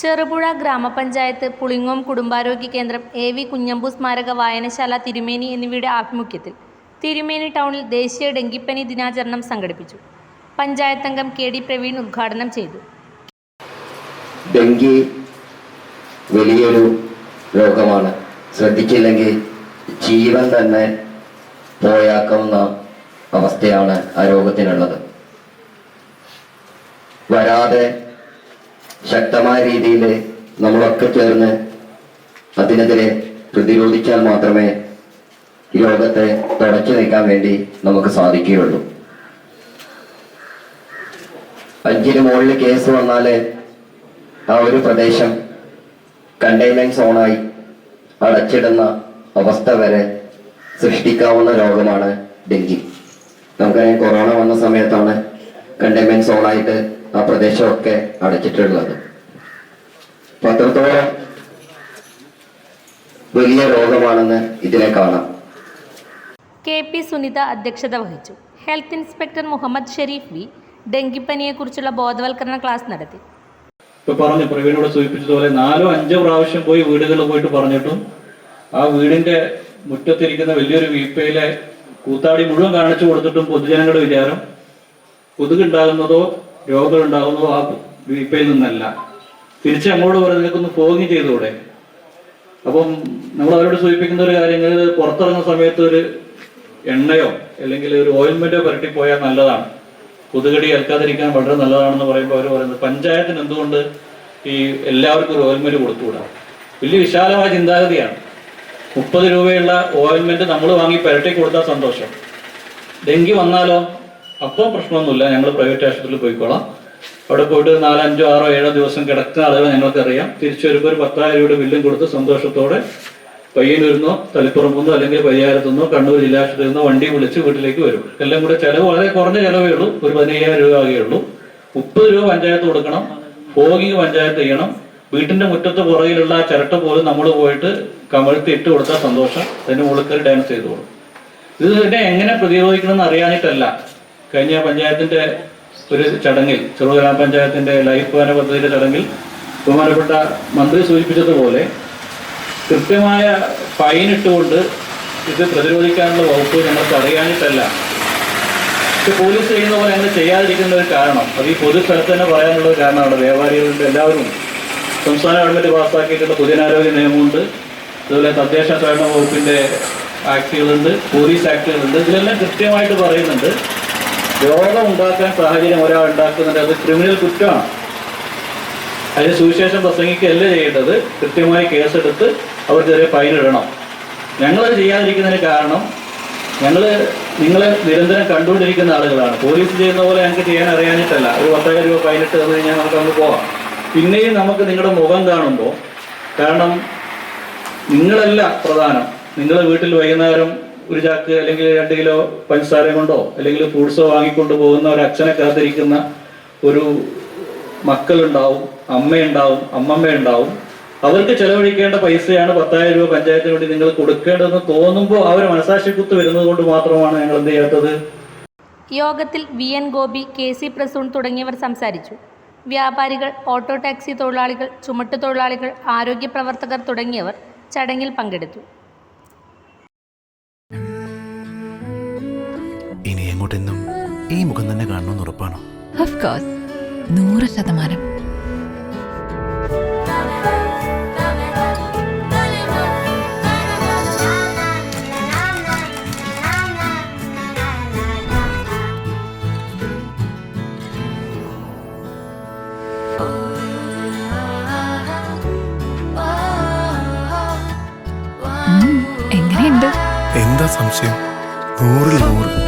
ചെറുപുഴ ഗ്രാമപഞ്ചായത്ത് പുളിങ്ങോം കുടുംബാരോഗ്യ കേന്ദ്രം എ വി കുഞ്ഞമ്പു സ്മാരക വായനശാല തിരുമേനി എന്നിവയുടെ ആഭിമുഖ്യത്തിൽ തിരുമേനി ടൗണിൽ ദേശീയ ഡെങ്കിപ്പനി ദിനാചരണം സംഘടിപ്പിച്ചു. പഞ്ചായത്ത് അംഗം കെ ഡി പ്രവീൺ ഉദ്ഘാടനം ചെയ്തു. ഡെങ്കി വലിയൊരു രോഗമാണ്. ശ്രദ്ധിച്ചില്ലെങ്കിൽ ജീവൻ തന്നെ പോയാക്കുന്ന അവസ്ഥയാണ് ആ രോഗത്തിനുള്ളത്. വരാതെ ശക്തമായ രീതിയിൽ നമ്മളൊക്കെ ചേർന്ന് അതിനെതിരെ പ്രതിരോധിച്ചാൽ മാത്രമേ രോഗത്തെ തുടച്ചു നീക്കാൻ വേണ്ടി നമുക്ക് സാധിക്കുകയുള്ളൂ. അഞ്ചിന് മുകളിൽ കേസ് വന്നാൽ ആ ഒരു പ്രദേശം കണ്ടെയ്ൻമെന്റ് സോണായി അടച്ചിടുന്ന അവസ്ഥ വരെ സൃഷ്ടിക്കാവുന്ന രോഗമാണ് ഡെങ്കി. നമുക്കറിയാം കൊറോണ വന്ന സമയത്താണ് കണ്ടെയ്ൻമെന്റ് സോണായിട്ട് ആ പ്രദേശമൊക്കെ അടച്ചിട്ടുള്ളത്. അപ്പൊ അത്രത്തോളം വലിയ രോഗമാണെന്ന് ഇതിനെ കാണാം. കെ പി സുനിത അധ്യക്ഷത വഹിച്ചു. Health inspector Muhammad Sharif V. ഡെങ്കിപ്പനിയെക്കുറിച്ചുള്ള ബോധവൽക്കരണ ക്ലാസ് നടത്തി. ഇപ്പൊ പറഞ്ഞു പ്രവീണോട് സൂചിപ്പിച്ചതുപോലെ നാലോ അഞ്ചോ പ്രാവശ്യം പോയി വീടുകളിൽ പോയിട്ട് പറഞ്ഞിട്ടും ആ വീടിന്റെ മുറ്റത്തിരിക്കുന്ന വലിയൊരു വീപ്പയിലെ കൂത്താടി മുഴുവൻ കാണിച്ചു കൊടുത്തിട്ടും പൊതുജനങ്ങളുടെ വിചാരം കൊതുകുണ്ടാകുന്നതോ രോഗം ഉണ്ടാകുന്നതോ ആ വീപ്പയിൽ നിന്നല്ല. തിരിച്ച് അങ്ങോട്ട് പറഞ്ഞ് നിനക്കൊന്ന് ഫോഗി ചെയ്തുകൂടെ? അപ്പം നമ്മൾ അവരോട് സൂചിപ്പിക്കുന്ന ഒരു കാര്യങ്ങൾ പുറത്തിറങ്ങുന്ന സമയത്ത് ഒരു എണ്ണയോ അല്ലെങ്കിൽ ഒരു ഓയിൽമെന്റോ പുരട്ടി പോയാൽ നല്ലതാണ്. കൊതുകടി ഏൽക്കാതിരിക്കാൻ വളരെ നല്ലതാണെന്ന് പറയുമ്പോൾ അവർ പറയുന്നത് പഞ്ചായത്തിന് എന്തുകൊണ്ട് ഈ എല്ലാവർക്കും ഒരു ഓയിൽമെന്റ് കൊടുത്തുകൂടാ? വലിയ വിശാലമായ ചിന്താഗതിയാണ്. മുപ്പത് രൂപയുള്ള ഓയിൽമെന്റ് നമ്മൾ വാങ്ങി പുരട്ടി കൊടുത്താൽ സന്തോഷം. ഡെങ്കി വന്നാലോ? അപ്പോൾ പ്രശ്നമൊന്നുമില്ല. ഞങ്ങൾ പ്രൈവറ്റ് ആശുപത്രിയിൽ പോയിക്കോളാം. അവിടെ പോയിട്ട് നാലഞ്ചോ ആറോ ഏഴോ ദിവസം കിടക്കുന്ന ആളുകൾ ഞങ്ങൾക്കറിയാം. തിരിച്ചു വരുമ്പോൾ ഒരു പത്തായിരം രൂപയുടെ ബില്ലും കൊടുത്ത് സന്തോഷത്തോടെ പയ്യന്നൂരിന്നോ തളിപ്പുറമ്പുന്നോ അല്ലെങ്കിൽ പരിഹാരത്തുനിന്നോ കണ്ണൂർ ജില്ലാ ആശുപത്രിയിൽ നിന്നോ വണ്ടി വിളിച്ച് വീട്ടിലേക്ക് വരും. എല്ലാം കൂടെ ചെലവ് വളരെ കുറഞ്ഞ ചെലവേ ഉള്ളൂ. ഒരു പതിനയ്യായിരം രൂപ ആകെ ഉള്ളൂ. മുപ്പത് രൂപ പഞ്ചായത്ത് കൊടുക്കണം. ഫോഗിങ് പഞ്ചായത്ത് ചെയ്യണം. വീട്ടിന്റെ മുറ്റത്ത് പുറകിലുള്ള ആ ചിരട്ട പോലും നമ്മൾ പോയിട്ട് കമഴ്ത്തി ഇട്ട് കൊടുത്താൽ സന്തോഷം. അതിന് മുകളിൽ ഡാൻസ് ചെയ്തോളും. ഇത് തന്നെ എങ്ങനെ പ്രതിരോധിക്കണമെന്ന് അറിയാനിട്ടല്ല കഴിഞ്ഞ പഞ്ചായത്തിന്റെ ഒരു ചടങ്ങിൽ ചെറു ഗ്രാമപഞ്ചായത്തിന്റെ ലൈഫ് ഭവന പദ്ധതിയുടെ ചടങ്ങിൽ ബഹുമാനപ്പെട്ട മന്ത്രി സൂചിപ്പിച്ചതുപോലെ കൃത്യമായ ഫൈൻ ഇട്ടുകൊണ്ട് ഇത് പ്രതിരോധിക്കാനുള്ള വകുപ്പ് നമ്മൾ അറിയാനിട്ടല്ല പക്ഷെ പോലീസ് ചെയ്യുന്ന പോലെ അങ്ങനെ ചെയ്യാതിരിക്കുന്ന ഒരു കാരണം അത് ഈ പൊതു സ്ഥലത്ത് തന്നെ പറയാനുള്ള ഒരു കാരണമാണ്. വ്യാപാരികളുടെ എല്ലാവരും. സംസ്ഥാന ഗവൺമെന്റ് പാസ്സാക്കിയിട്ടുള്ള പൊതുജനാരോഗ്യ നിയമമുണ്ട്. അതുപോലെ തദ്ദേശ സ്വയംഭരണ വകുപ്പിന്റെ ആക്ടുകളുണ്ട് പോലീസ് ആക്ടുകളുണ്ട്. ഇതിലെല്ലാം കൃത്യമായിട്ട് പറയുന്നുണ്ട് രോഗം ഉണ്ടാക്കാൻ സാഹചര്യം ഒരാൾ ഉണ്ടാക്കുന്നുണ്ട്. അത് ക്രിമിനൽ കുറ്റമാണ്. അതിന് സുവിശേഷം പ്രസംഗിക്കുകയല്ല ചെയ്യേണ്ടത്. കൃത്യമായി കേസെടുത്ത് അവർക്കെതിരെ ഫൈൻ ഇടണം. ഞങ്ങളത് ചെയ്യാതിരിക്കുന്നതിന് കാരണം ഞങ്ങൾ നിങ്ങളെ നിരന്തരം കണ്ടുകൊണ്ടിരിക്കുന്ന ആളുകളാണ്. പോലീസ് ചെയ്യുന്ന പോലെ ഞങ്ങൾക്ക് ചെയ്യാൻ അറിയാനിട്ടല്ല ഒരു പത്തായിരം രൂപ ഇട്ട് തന്നു കഴിഞ്ഞാൽ നമുക്ക് അങ്ങ് പോവാം. പിന്നെയും നമുക്ക് നിങ്ങളുടെ മുഖം കാണുമ്പോൾ കാരണം നിങ്ങളല്ല പ്രധാനം. നിങ്ങൾ വീട്ടിൽ വൈകുന്നേരം ഒരു ചാക്ക് അല്ലെങ്കിൽ രണ്ട് കിലോ പഞ്ചസാര കൊണ്ടോ അല്ലെങ്കിൽ ഫ്രൂട്ട്സോ വാങ്ങിക്കൊണ്ട് പോകുന്ന ഒരു അച്ഛനെ കാത്തിരിക്കുന്ന ഒരു മക്കളുണ്ടാവും അമ്മയുണ്ടാവും അമ്മമ്മയുണ്ടാവും. അവർക്ക് ചെലവഴിക്കേണ്ട പൈസയാണ് പത്തായിരം രൂപ പഞ്ചായത്തിന് വേണ്ടി നിങ്ങൾ കൊടുക്കേണ്ടതെന്ന് തോന്നുമ്പോൾ അവർ മനസാക്ഷിക്കുത്ത് വരുന്നത് കൊണ്ട് മാത്രമാണ് ഞങ്ങൾ എന്ത് ചെയ്യാത്തത്? യോഗത്തിൽ V N Gopi K C Prasoon തുടങ്ങിയവർ സംസാരിച്ചു. വ്യാപാരികൾ ഓട്ടോ ടാക്സി തൊഴിലാളികൾ ചുമട്ടു തൊഴിലാളികൾ ആരോഗ്യ പ്രവർത്തകർ തുടങ്ങിയവർ ചടങ്ങിൽ പങ്കെടുത്തു. ഇനി എങ്ങോട്ടെന്നും ഈ മുഖം തന്നെ കാണണമെന്ന് ഉറപ്പാണോ? നൂറ് ശതമാനം. എങ്ങനെയുണ്ട്? എന്താ സംശയം? നൂറിൽ നൂറ്.